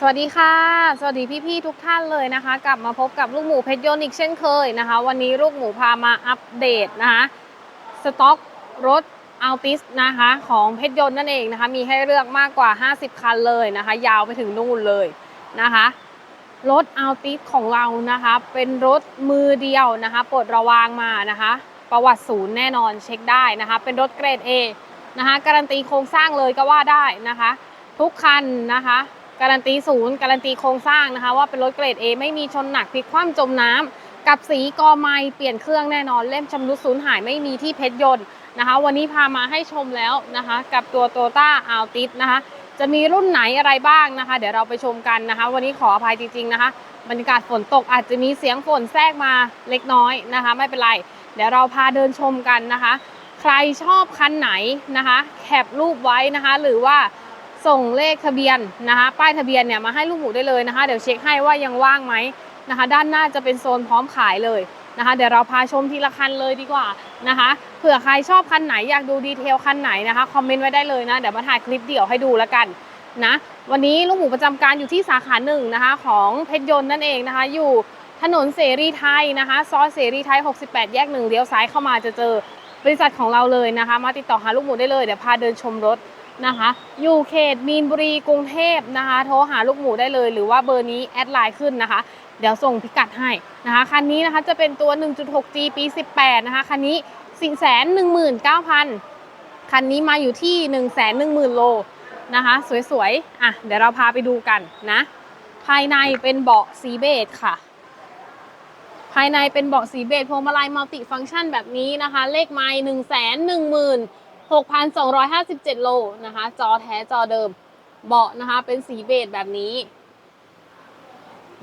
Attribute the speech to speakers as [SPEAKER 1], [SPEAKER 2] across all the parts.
[SPEAKER 1] สวัสดีค่ะ สวัสดีพี่ๆทุกท่านเลยนะคะ กลับมาพบกับลูกหมูเพชรยนต์อีกเช่นเคยนะคะ วันนี้ลูกหมูพามาอัปเดตนะคะสต็อกรถอัลติสนะคะของเพชรยนต์นั่นเองนะคะ มีให้เลือกมากกว่า 50 คันเลยนะคะ ยาวไปถึงนู่นเลยนะคะรถอัลติสของเรานะคะ เป็นรถมือเดียวนะคะปลดระวางมานะคะ ประวัติศูนย์แน่นอนเช็คได้นะคะ เป็นรถเกรด A นะคะการันตีโครงสร้างเลยก็ว่าได้นะคะ ทุกคันนะคะ การันตีศูนย์การันตีโครงสร้างนะคะ ว่าเป็นรถเกรด A ไม่มีชนหนักพลิกคว่ำจมน้ำกับสีกอไม้เปลี่ยนเครื่องแน่นอนเล่มชำรุดสูญหายไม่มีที่เพชรยนต์นะคะ วันนี้พามาให้ชมแล้วนะคะ กับตัว t o ต้าอัลติสนะคะ จะมีรุ่นไหนอะไรบ้างนะคะ เดี๋ยวเราไปชมกันนะคะ วันนี้ขออภัยจริง ๆนะคะ บรรยากาศฝนตกอาจจะมีเสียงฝนแทรกมาเล็กน้อยนะคะ ไม่เป็นไร เดี๋ยวเราพาเดินชมกันนะคะ ใครชอบคันไหนนะคะ แคปรูปไว้นะคะ หรือว่า ส่งเลขทะเบียนนะคะป้ายทะเบียนเนี่ยมาให้ลูกหมูได้เลยนะคะ เดี๋ยวเช็คให้ว่ายังว่างไหมนะคะ ด้านหน้าจะเป็นโซนพร้อมขายเลยนะคะ เดี๋ยวเราพาชมทีละคันเลยดีกว่านะคะเผื่อใครชอบคันไหนอยากดูดีเทลคันไหนนะคะคอมเมนต์ไว้ได้เลยนะเดี๋ยวมาถ่ายคลิปเดี่ยวให้ดูแล้วกันนะวันนี้ลูกหมูประจำการอยู่ที่สาขาหนึ่งนะคะของเพชรยนต์นั่นเองนะคะ อยู่ถนนเสรีไทยนะคะซอยเสรีไทย 68 แยกหนึ่งเลี้ยวซ้ายเข้ามาจะเจอบริษัทของเราเลยนะคะ มาติดต่อหาลูกหมูได้เลยเดี๋ยวพาเดินชมรถ นะคะ อยู่เขตมีนบุรีกรุงเทพนะคะ โทรหาลูกหมูได้เลย หรือว่าเบอร์นี้แอดไลน์ขึ้นนะคะ เดี๋ยวส่งพิกัดให้นะคะ คันนี้นะคะจะเป็นตัว 1.6G ปี 18 นะคะ คันนี้ 419,000 คันนี้มาอยู่ที่ 110,000 โลนะคะ สวยๆ อะ เดี๋ยวเราพาไปดูกันนะ ภายในเป็นเบาะสีเบจค่ะ ภายในเป็นเบาะสีเบจพวงมาลัยมัลติฟังก์ชันแบบนี้นะคะ เลขไม้หนึ่งแสนหนึ่งหมื่น หกพันสองร้อยห้าสิบเจ็ดโลนะคะ จอแท้จอเดิม เบาะนะคะ เป็นสีเบจแบบนี้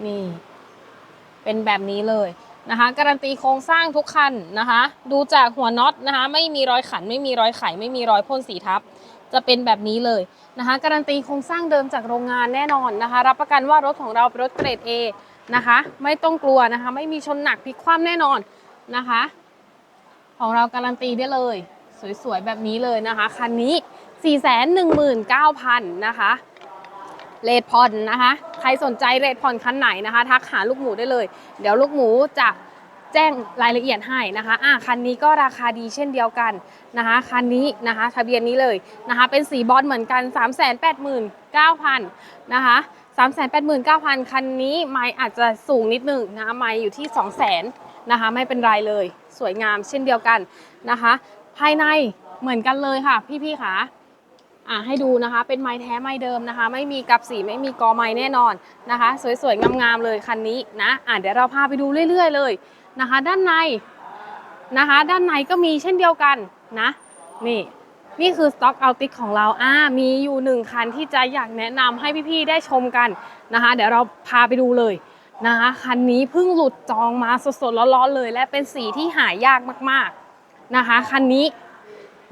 [SPEAKER 1] นี่ เป็นแบบนี้เลยนะคะ การันตีโครงสร้างทุกคันนะคะ ดูจากหัวน็อตนะคะ ไม่มีรอยขัน ไม่มีรอยไข ไม่มีรอยพ่นสีทับ จะเป็นแบบนี้เลยนะคะ การันตีโครงสร้างเดิมจากโรงงานแน่นอนนะคะ รับประกันว่ารถของเราเป็นรถเกรด A นะคะ ไม่ต้องกลัวนะคะ ไม่มีชนหนักพลิกคว่ำแน่นอนนะคะ ของเราการันตีได้เลย สวยๆ แบบนี้เลยนะคะ คันนี้ 419,000 นะคะ เรทผ่อนนะคะ ใครสนใจเรทผ่อนคันไหนนะคะ ทักหาลูกหมูได้เลย เดี๋ยวลูกหมูจะแจ้งรายละเอียดให้นะคะอะคันนี้ก็ราคาดีเช่นเดียวกันนะคะ คันนี้นะคะทะเบียนนี้เลยนะคะ เป็นสีบอลเหมือนกัน 389,000นะคะ389,000 คันนี้ไม้อาจจะสูงนิดหนึ่งนะคะไม้อยู่ที่ 200,000นะคะ ไม่เป็นไรเลย สวยงามเช่นเดียวกันนะคะ ภายในเหมือนกันเลยค่ะ พี่ๆค่ะอะให้ดูนะคะ เป็นไม้แท้ไม้เดิมนะคะ ไม่มีกับสีไม่มีกอไม้แน่นอนนะคะ สวยๆงามๆเลยคันนี้นะอะเดี๋ยวเราพาไปดูเรื่อย ๆ เลยนะคะ ด้านในนะคะ ด้านในก็มีเช่นเดียวกันนะนี่นี่คือสต็อกเอาติกของเราอ่ามีอยู่หนึ่งคันที่จะอยากแนะนำให้พี่ๆได้ชมกันนะคะ เดี๋ยวเราพาไปดูเลยนะคะคันนี้เพิ่งหลุดจองมาสดๆร้อนๆเลย และเป็นสีที่หายากมากๆ นะคะคันนี้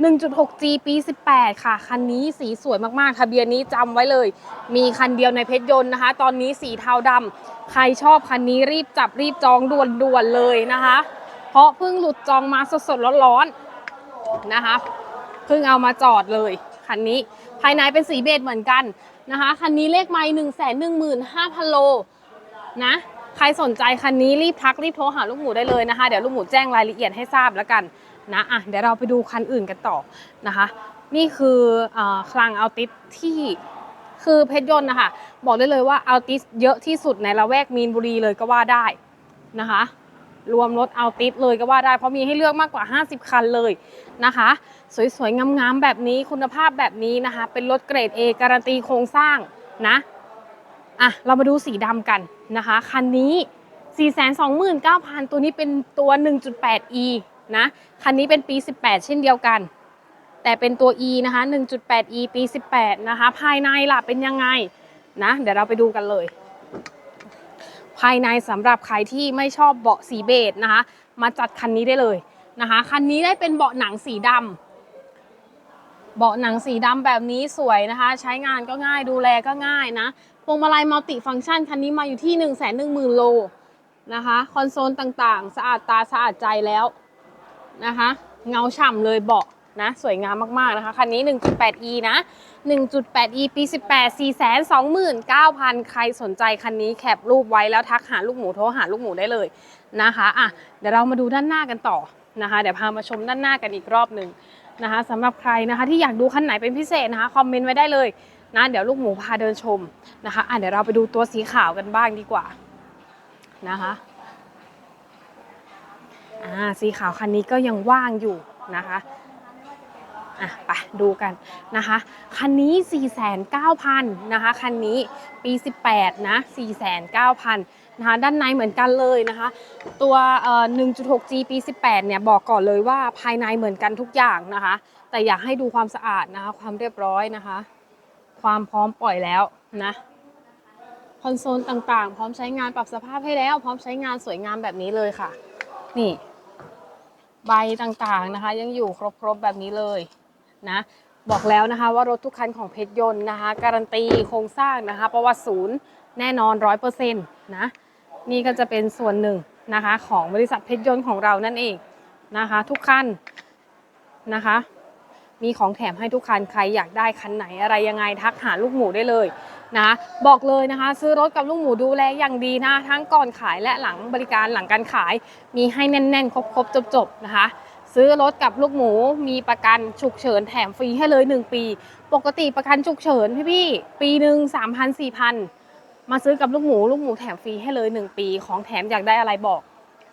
[SPEAKER 1] 1.6G ปี 18 ค่ะ คันนี้สีสวยมากๆ ทะเบียนนี้จำไว้เลย มีคันเดียวในเพชรยนต์นะคะ ตอนนี้สีเทาดำใครชอบคันนี้รีบจับรีบจองด่วนๆเลยนะคะ เพราะเพิ่งหลุดจองมาสดๆร้อนๆนะคะ เพิ่งเอามาจอดเลยคันนี้ ภายในเป็นสีเบจเหมือนกันนะคะ คันนี้เลขไม้หนึ่งแสนหนึ่งหมื่นห้าพันโลนะใครสนใจคันนี้รีบทักรีบโทรหาลูกหมูได้เลยนะคะ เดี๋ยวลูกหมูแจ้งรายละเอียดให้ทราบแล้วกัน นะอะเดี๋ยวเราไปดูคันอื่นกันต่อนะคะ นี่คือคลังเอัลติสที่คือเพชรยนต์นะคะบอกได้เลยว่าเอัลติสเยอะที่สุดในละแวกมีนบุรีเลยก็ว่าได้นะคะ รวมรถเอัลติสเลยก็ว่าได้ เพราะมีให้เลือกมากกว่า 50 คันเลยนะคะ สวยๆงามๆแบบนี้คุณภาพแบบนี้นะคะ เป็นรถเกรด A การันตีโครงสร้างนะอะเรามาดูสีดำกันนะคะ คันนี้ 429,000 ตัวนี้เป็นตัว 1.8e นะ คันนี้เป็นปี 18 เช่นเดียวกัน แต่เป็นตัว e นะคะ 1.8e ปี 18 นะคะ ภายในล่ะเป็นยังไงนะ เดี๋ยวเราไปดูกันเลย ภายในสำหรับใครที่ไม่ชอบเบาะสีเบจนะคะ มาจัดคันนี้ได้เลยนะคะ คันนี้ได้เป็นเบาะหนังสีดำเบาะหนังสีดำแบบนี้สวยนะคะ ใช้งานก็ง่ายดูแลก็ง่ายนะพวงมาลัยมัลติฟังก์ชันคันนี้มาอยู่ที่ 1 1 0 0 0 0 โลนะคะ คอนโซลต่างๆ สะอาดตาสะอาดใจแล้ว นะคะ เงาฉ่ำเลยเบาะนะสวยงามมากๆนะคะ คันนี้ 1.8e นะ 1.8e ปี 18 429,000 ใครสนใจคันนี้แคปรูปไว้แล้วทักหาลูกหมูโทรหาลูกหมูได้เลยนะคะอะเดี๋ยวเรามาดูด้านหน้ากันต่อนะคะ เดี๋ยวพามาชมด้านหน้ากันอีกรอบหนึ่งนะคะสำหรับใครนะคะที่อยากดูคันไหนเป็นพิเศษนะคะคอมเมนต์ไว้ได้เลยนะเดี๋ยวลูกหมูพาเดินชมนะคะอะเดี๋ยวเราไปดูตัวสีขาวกันบ้างดีกว่านะคะ อ่าสีขาวคันนี้ก็ยังว่างอยู่นะคะอะไปดูกันนะคะ คันนี้ 49,000นะคะ คันนี้ปี 18 นะ 49,000นะคะด้านในเหมือนกันเลยนะคะ ตัวเอ่อ 1.6G ปี 18 เนี่ยบอกก่อนเลยว่าภายในเหมือนกันทุกอย่างนะคะ แต่อยากให้ดูความสะอาดนะคะ ความเรียบร้อยนะคะ ความพร้อมปล่อยแล้วนะคอนโซลต่างๆ พร้อมใช้งานปรับสภาพให้แล้ว พร้อมใช้งานสวยงามแบบนี้เลยค่ะ นี่ ใบต่างๆนะคะ ยังอยู่ครบๆแบบนี้เลยนะบอกแล้วนะคะว่ารถทุกคันของเพชรยนต์นะคะ การันตีโครงสร้างนะคะ ประวัติศูนย์แน่นอนร้อยเปอร์เซ็นต์นะนี่ก็จะเป็นส่วนหนึ่งนะคะ ของบริษัทเพชรยนต์ของเรานั่นเองนะคะ ทุกคันนะคะ มีของแถมให้ทุกคันใครอยากได้คันไหนอะไรยังไงทักหาลูกหมูได้เลยนะบอกเลยนะคะ ซื้อรถกับลูกหมูดูแลอย่างดีนะ ทั้งก่อนขายและหลังบริการหลังการขาย มีให้แน่นๆ ครบๆจบๆนะคะซื้อรถกับลูกหมูมีประกันฉุกเฉินแถมฟรีให้เลย 1 ปี ปกติประกันฉุกเฉินพี่ๆปีหนึ่งสามพันสี่พันมาซื้อกับลูกหมู ลูกหมูแถมฟรีให้เลย 1 ปีของแถมอยากได้อะไรบอก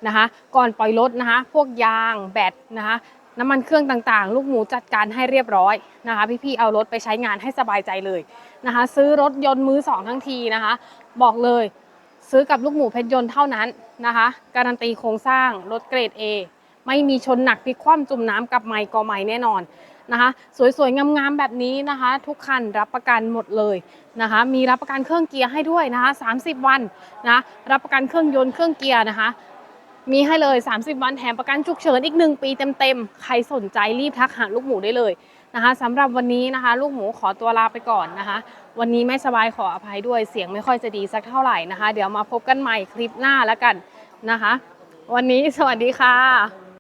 [SPEAKER 1] นะคะ ก่อนปล่อยรถนะคะ พวกยางแบตนะคะ น้ำมันเครื่องต่างๆ ลูกหมูจัดการให้เรียบร้อยนะคะ พี่ๆเอารถไปใช้งานให้สบายใจเลยนะคะ ซื้อรถยนต์มือสองทั้งทีนะคะ บอกเลยซื้อกับลูกหมูเพชรยนต์เท่านั้นนะคะ การันตีโครงสร้างรถเกรด A ไม่มีชนหนักพลิกคว่ำจุ่มน้ำกับไมค์กอไม้แน่นอนนะคะ สวยๆงามๆแบบนี้นะคะ ทุกคันรับประกันหมดเลยนะคะ มีรับประกันเครื่องเกียร์ให้ด้วยนะคะ 30 วันนะรับประกันเครื่องยนต์เครื่องเกียร์นะคะ มีให้เลย 30 วันแถมประกันฉุกเฉินอีก 1 ปีเต็มๆ ใครสนใจรีบทักหาลูกหมูได้เลยนะคะสำหรับวันนี้นะคะ ลูกหมูขอตัวลาไปก่อนนะคะ วันนี้ไม่สบายขออภัยด้วยเสียงไม่ค่อยจะดีสักเท่าไหร่นะคะ เดี๋ยวมาพบกันใหม่คลิปหน้าแล้วกันนะคะ วันนี้สวัสดีค่ะ